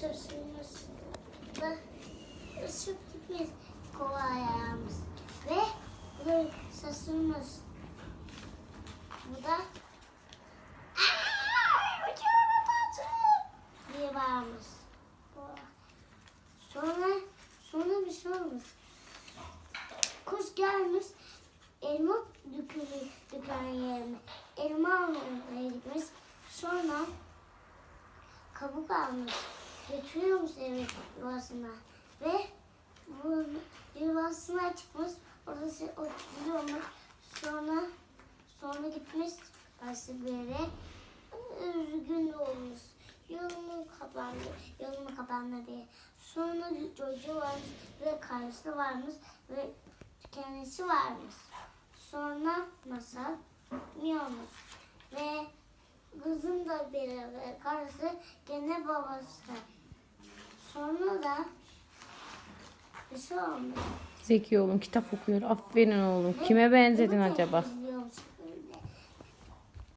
da ısıp gitmez kova ayağımız. Ve bu sözümüz. Bu da diye bağırmış. Sonra sonra bir şey olmuş. Kuş gelmiş elma dükkanı, dükkan yerine elma almaya gitmiş. Sonra kabuk almış. Götürüyormuş eve yuvasına. Ve bu yuvasına çıkmış. Orada oturuyormuş. Sonra sonra gitmiş başka bir yere. Üzgün olmuş. Yolumu kapandı, yolumu kapandı diye. Sonra çocuğu varmış ve karısı varmış ve kendisi varmış. Sonra masal yiyormuş. Ve kızım da beraber karısı gene babası. Sonra da bir şey olmuş. Zeki oğlum kitap okuyor. Aferin oğlum. Kime benzedin acaba?